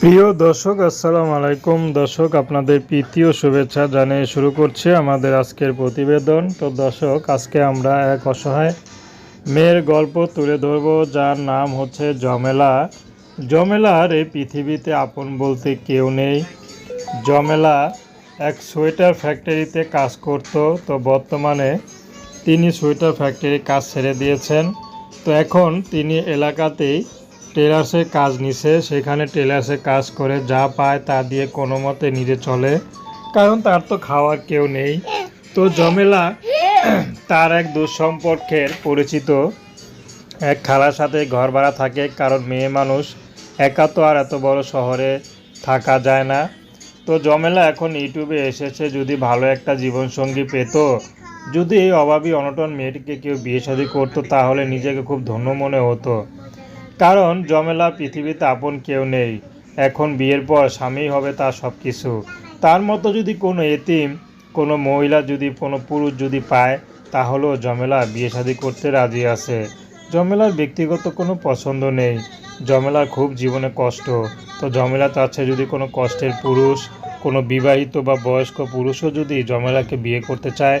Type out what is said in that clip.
প্রিয় দর্শক, আসসালামু আলাইকুম। দর্শক, আপনাদের প্রীতি ও শুভেচ্ছা জানিয়ে শুরু করছে আমাদের আজকের প্রতিবেদন। তো দর্শক, আজকে আমরা এক অসহায় মেয়ের গল্প তুলে ধরব, যার নাম হচ্ছে জমেলা। জমেলার এই পৃথিবীতে আপন বলতে কেউ নেই। জমেলা এক সোয়েটার ফ্যাক্টরিতে কাজ করত। তো বর্তমানে তিনি সোয়েটার ফ্যাক্টরি কাজ ছেড়ে দিয়েছেন। তো এখন তিনি এলাকাতেই টেলার্সে কাজ নিছে, সেখানে টেলার্সে কাজ করে যা পায় তা দিয়ে কোনো মতে নিজে চলে। কারণ তার তো খাওয়ার কেউ নেই। তো জমেলা তার এক দুঃসম্পর্কের পরিচিত। এক খালার সাথে ঘর ভাড়া থাকে, কারণ মেয়ে মানুষ একা তো আর এত বড় শহরে থাকা যায় না। তো জমেলা এখন ইউটিউবে এসেছে, যদি ভালো একটা জীবনসঙ্গী পেত। যদি এই অভাবী অনটন মেয়েটিকে কেউ বিয়ে শাদী করতো, তাহলে নিজেকে খুব ধন্য মনে হতো। কারণ জমেলা পৃথিবীতে আপন কেউ নেই। এখন বিয়ের পর স্বামী হবে তার সব কিছু তার মতো যদি কোনো এতিম, কোনো মহিলা যদি, কোনো পুরুষ যদি পায়, তাহলেও জমেলা বিয়ে শাদী করতে রাজি আছে। জমেলার ব্যক্তিগত কোনো পছন্দ নেই। জমেলার খুব জীবনে কষ্ট। তো জমেলা চাচ্ছে যদি কোনো কষ্টের পুরুষ, কোনো বিবাহিত বা বয়স্ক পুরুষও যদি জমেলাকে বিয়ে করতে চায়